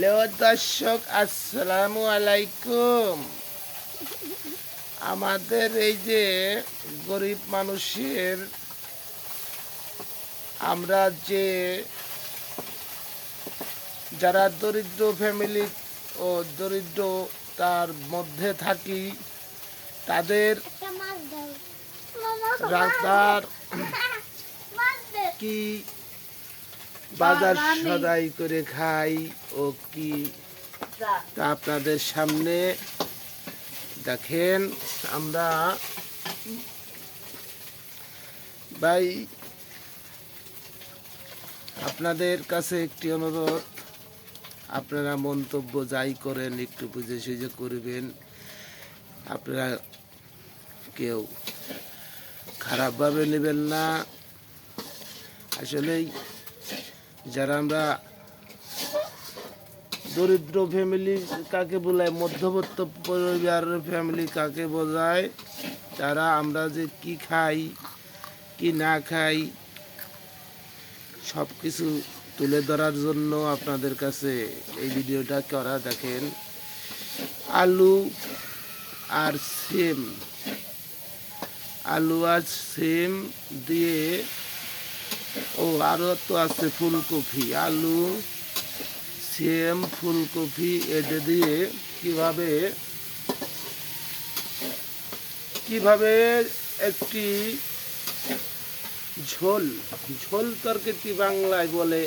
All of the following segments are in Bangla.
হ্যালো দর্শক আসসালামু আলাইকুম। আমাদের এই যে গরিব মানুষের আমরা যে যারা দরিদ্র ফ্যামিলি ও দরিদ্র তার মধ্যে থাকি তাদের দে। কি বাজার সদাই করে খাই ও কি? তা আপনাদের সামনে দেখেন আমরা ভাই আপনাদের কাছে একটি অনুরোধ আপনারা মন্তব্য যাই করেন একটু বুঝে সুঝে করবেন। আপনারা কেউ খারাপভাবে নেবেন না। আসলেই যারা আমরা দরিদ্র ফ্যামিলি কাকে বোঝায়? মধ্যবর্ত পরিবারের ফ্যামিলি কাকে বোঝায়? তারা আমরা যে কি খাই, কি না খাই সব কিছু তুলে ধরার জন্য আপনাদের কাছে এই ভিডিওটা করা দেখেন। আলু আর সিম। আলু আর সিম দিয়ে ও আরও তো আছে ফুলকপি আলু সিম ফুলকপি এটা দিয়ে কীভাবে কীভাবে একটি ঝোল ঝোল তরকারি বাংলায় বলে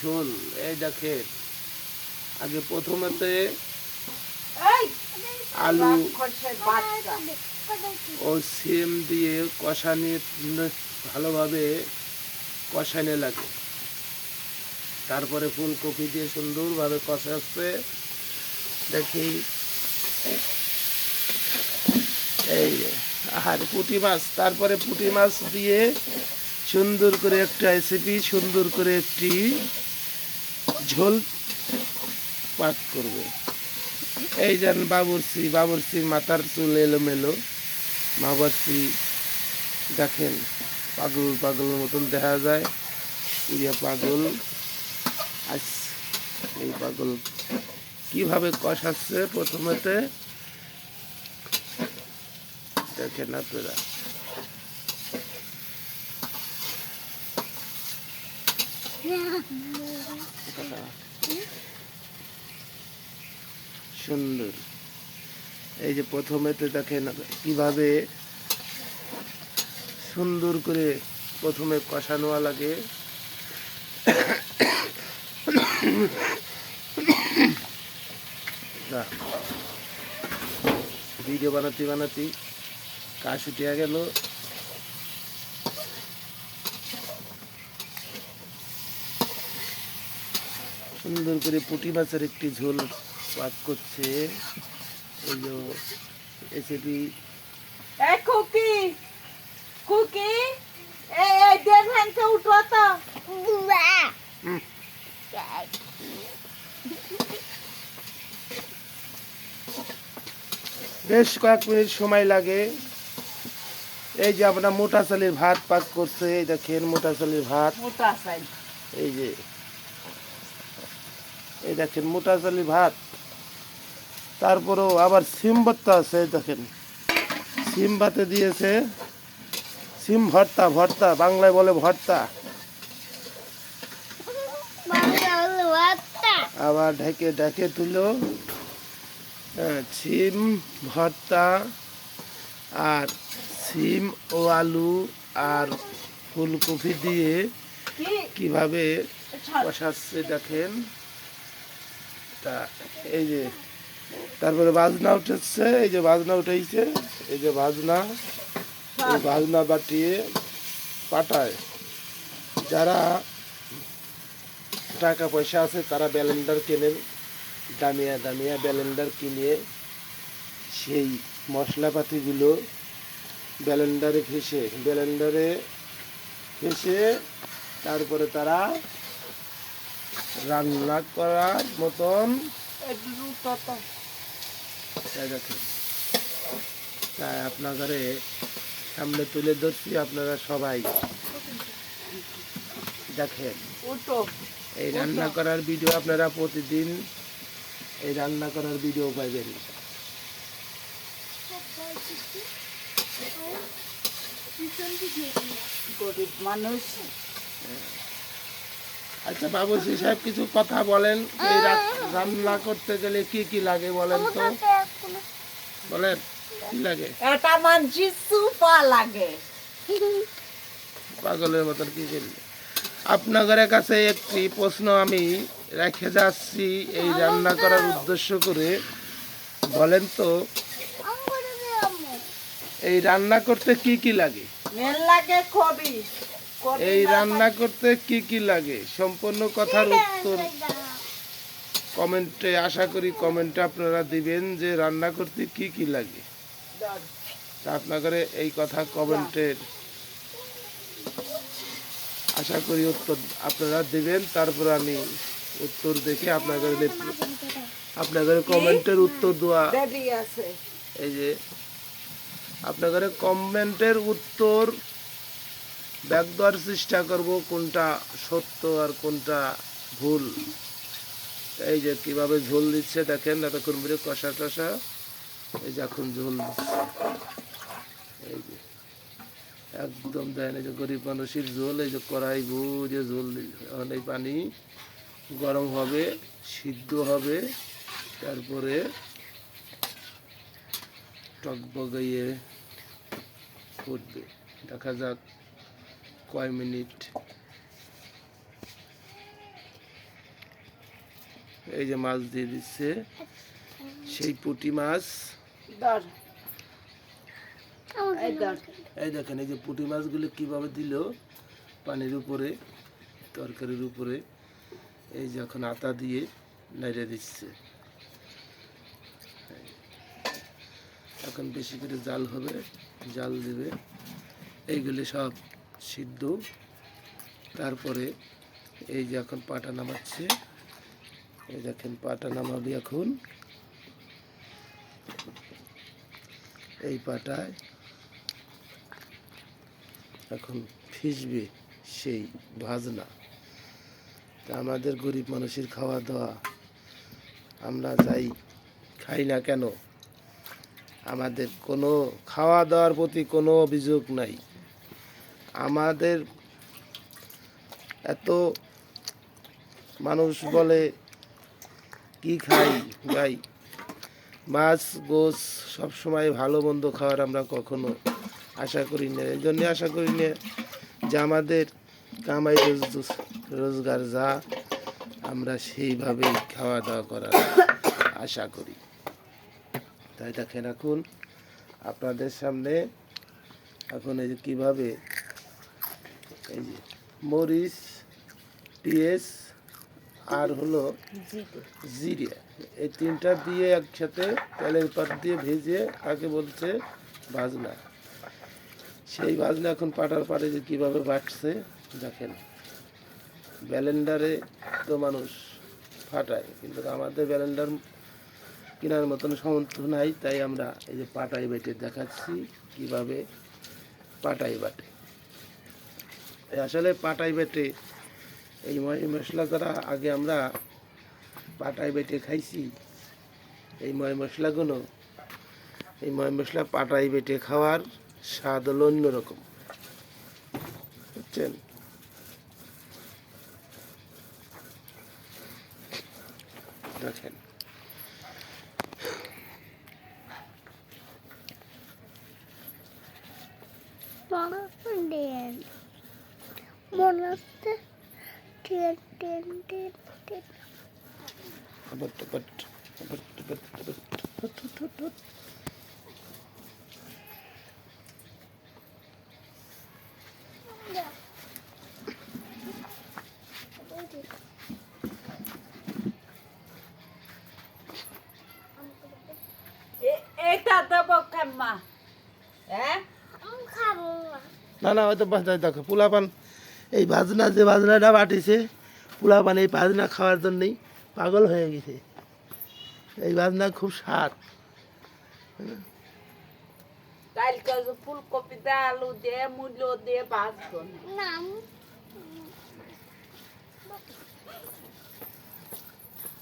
ঝোল এই দেখেন। আগে প্রথমেতে আলু ও সিম দিয়ে কষানি ভালোভাবে কষানে লাগে। তারপরে ফুলকপি দিয়ে সুন্দরভাবে কষাচ্ছে। দেখি। এই আর পুঁটি মাছ, তারপরে পুঁটি মাছ দিয়ে সুন্দর করে একটা রেসিপি সুন্দর করে একটি ঝোল পাক করবে। এই যেন বাবুরসি বাবুরসির মাথার চুল এলোমেলো। বাবুরসি দেখেন। পাগল পাগলের মতন দেখা যায়। উড়িয়া পাগল। আজ এই পাগল কীভাবে কষাচ্ছে প্রথমেতে? দেখেন আপনারা। সুন্দর। এই যে প্রথমেতে দেখেন কীভাবে সুন্দর করে প্রথমে কষানো লাগে ভিডিও বানাতে বানাতে কাজ উঠিয়া গেল। সুন্দর করে পুঁটি মাছের একটি ঝোল পাক করছে। এই যে রেসিপি এই উঠো তো। বেশ কয়েক মিনিট সময় লাগে। এই যে আপনার মোটা চালের ভাত পাক করছে এই দেখেন মোটা চালের ভাত। মোটা এই যে এই দেখেন মোটা চালের ভাত। তারপরেও আবার সিম ভর্তা আছে এই দেখেন। সিম ভাতে দিয়েছে। সিম ভর্তা ভর্তা বাংলায় বলে ভর্তা। আবার ঢেকে ঢেকে তুলো। হ্যাঁ, সিম ভর্তা আর সিম ও আলু আর ফুলকপি দিয়ে কীভাবে। কষাচ্ছে দেখেন। তা এই যে তারপরে বাজনা উঠেছে এই যে বাজনা উঠেছে এই যে বাজনা। এই বাজনা বাটিয়ে পাঠায়। যারা টাকা পয়সা আছে তারা ব্যালেন্ডার কেনেন দামিয়া দামিয়া ব্যালেন্ডার কিনে সেই মশলাপাতিগুলো ব্যালেন্ডারে ফেসে ব্যালেন্ডারে ফেসে তারপরে তারা রান্না করার মতন দেখেন। তাই আপনাদের সামনে তুলে ধরছি আপনারা সবাই। দেখেন এই রান্না করার ভিডিও আপনারা প্রতিদিন এই রান্না করার ভিডিও পাইবেন গরিব মানুষ। আচ্ছা বাবুসি সাহেব কিছু কথা বলেন। এই রান্না করতে গেলে কি কি লাগে বলেন তো? বলেন। লাগে? এটা মানছি সুপা লাগে। পাগলের মতন কি করলে আপনাদের কাছে একটি প্রশ্ন আমি রেখে যাচ্ছি এই রান্না করার উদ্দেশ্য করে। বলেন তো এই রান্না করতে কি কি লাগে? এই রান্না করতে কি কি লাগে? সম্পূর্ণ কথার উত্তর কমেন্টে আশা করি কমেন্টে আপনারা দিবেন যে রান্না করতে কি কি লাগে। আপনাদের এই কথা কমেন্টের আশা করি উত্তর আপনারা দিবেন তারপর আমি উত্তর দেখে আপনাদের আপনাদের কমেন্টের উত্তর দেওয়া এই যে আপনাদের কমেন্টের উত্তর ব্যাক দেওয়ার চেষ্টা করব কোনটা সত্য আর কোনটা ভুল। এই যে কীভাবে ঝোল দিচ্ছে দেখেন এতক্ষণ ধরে কষা টষা। এই যে এখন ঝোল এই যে একদম দেন এই যে গরিব মানুষের ঝোল, এই যে কড়াই বুঝে ঝোল এই পানি গরম হবে, সিদ্ধ হবে, তারপরে টক বগাইয়ে ফুটবে দেখা যাক কয় মিনিট। এই যে মাছ দিয়ে দিচ্ছে, সেই পুঁটি মাছ ধর এই ধর এই দেখেন এই যে পুঁটি মাছগুলো কীভাবে দিল পানির উপরে তরকারির উপরে এই যে এখন আতা দিয়ে নাইড়ে দিচ্ছে। এখন বেশি করে জাল হবে জাল দেবে। এইগুলি সব সিদ্ধ। তারপরে এই যে এখন পাটা নামাচ্ছে এই দেখেন পাটা নামাবে এখন। এই পাটায়। এখন ফিসবে সেই ভাজনা। তা আমাদের গরিব মানুষের খাওয়া দাওয়া আমরা যাই খাই না কেন? আমাদের কোনো খাওয়া দাওয়ার প্রতি কোনো অভিযোগ নাই। আমাদের এত মানুষ বলে, কি খাই, ভাই? মাছ গোস সবসময় ভালো মন্দ খাওয়ার আমরা কখনো আশা করি না। এই জন্যে আশা করি না যে আমাদের কামাই রোজ- রোজগার যা আমরা সেইভাবেই খাওয়া দাওয়া করার আশা করি। তাই দেখে রাখুন আপনাদের সামনে এখন এই যে কীভাবে এই যে মরিচ পিঁয়াজ আর হলো জিরে। এই তিনটা দিয়ে একসাথে তেলের পাত দিয়ে ভেজে তাকে বলছে ভাজনা। সেই ভাজনা এখন পাটার পাড়ে যে কীভাবে বাটছে, দেখেন। ব্যালেন্ডারে তো মানুষ ফাটায়, কিন্তু আমাদের ব্যালেন্ডার কেনার মতন সামর্থ্য নাই, তাই আমরা এই যে পাটাই বেটে দেখাচ্ছি কীভাবে পাটাই বাটে। আসলে পাটাই বেটে এই মশলা দ্বারা আগে আমরা পাটাই বেটে খাইছি। এই ময় মশলাগুলো, এই ময় মশলা পাটায় বেটে খাওয়ার স্বাদ হলো অন্যরকম। বুঝছেন? দেখেন। মনে হচ্ছে টেন। না না না হয়তো বাজায় দেখো, পোলাপান, এই ভাজনা যে ভাজনাটা বাটিছে, পোলাপান এই ভাজনা খাওয়ার জন্যই পাগল হয়ে গেছে। এই ভাজনা খুব স্বাদ কালকে যে ফুলকপি দিয়ে আলু দিয়ে মূল্য দিয়ে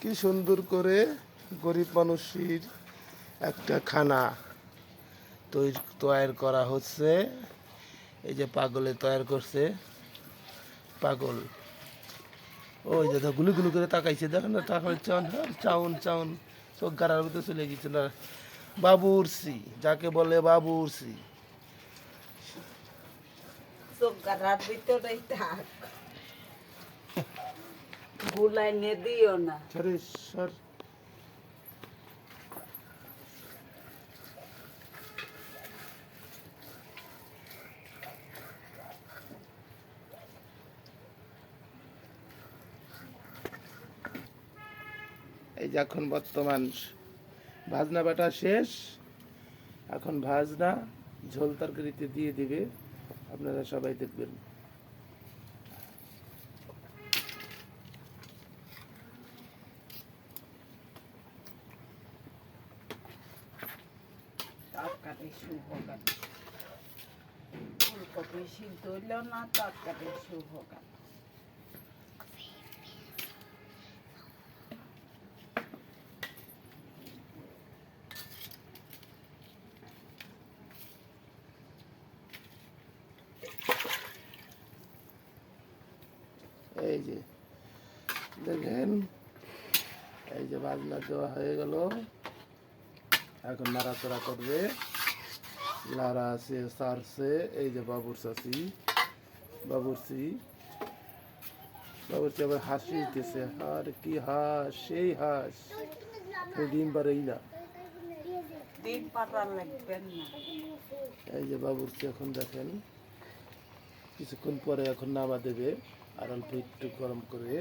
কি সুন্দর করে গরিব মানুষের একটা খানা তৈরি তৈরি করা হচ্ছে। এই যে পাগলে তৈরি করছে। পাগল। ওই দাদা গুলি গুলি করে তাকাইছে দেখেন না টাকা চান হ্যাঁ, চাউন চাউন চোখ গাড়ার ভিতরে চলে গেছে। না বাবুরসি যাকে বলে বাবুরসি চোখগারার ভিতরেই থাক। গুলাই নে দিও না। সরে। এখন বর্তমান ভাজনা বাটা শেষ। এখন ভাজনা, ঝোল তরকারিতে দিয়ে দিবে। আপনারা সবাই দেখবেন। সিদ্ধ হইলেও না তরকারি শুভ গান এই যে দেখেন এই যে বাজনা দেওয়া হয়ে গেল। এখন নাড়াচাড়া করবে। লারা আছে সারছে। এই যে বাবুর চাষি বাবুরসি বাবুরসি আবার হাসি দিতেছে আর কি হাস সেই হাস। ডিম পারেই না। এই যে বাবুরসি এখন দেখেন কিছুক্ষণ পরে এখন নামা দেবে। আর অল্প একটু গরম করে।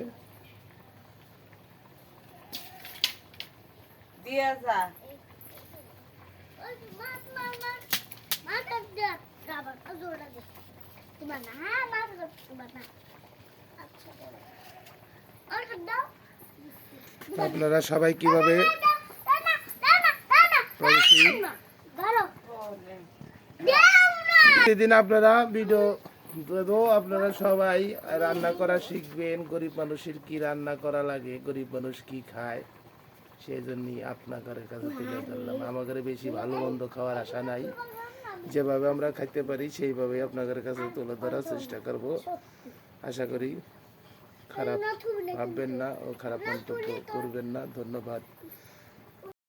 দিয়ে যা। আপনারা সবাই কীভাবে সেদিন আপনারা ভিডিও দেবো আপনারা সবাই রান্না করা শিখবেন। গরিব মানুষের কি রান্না করা লাগে? গরিব মানুষ কি খায়? সেই জন্যই আপনাদের কাছে তুলে ধরলাম। আমাদের বেশি ভালো মন্দ খাওয়ার আশা নাই। যেভাবে আমরা খাইতে পারি সেইভাবে আপনাদের কাছে তুলে ধরার চেষ্টা করব। আশা করি খারাপ ভাববেন না ও খারাপ মন্তব্য করবেন না। ধন্যবাদ।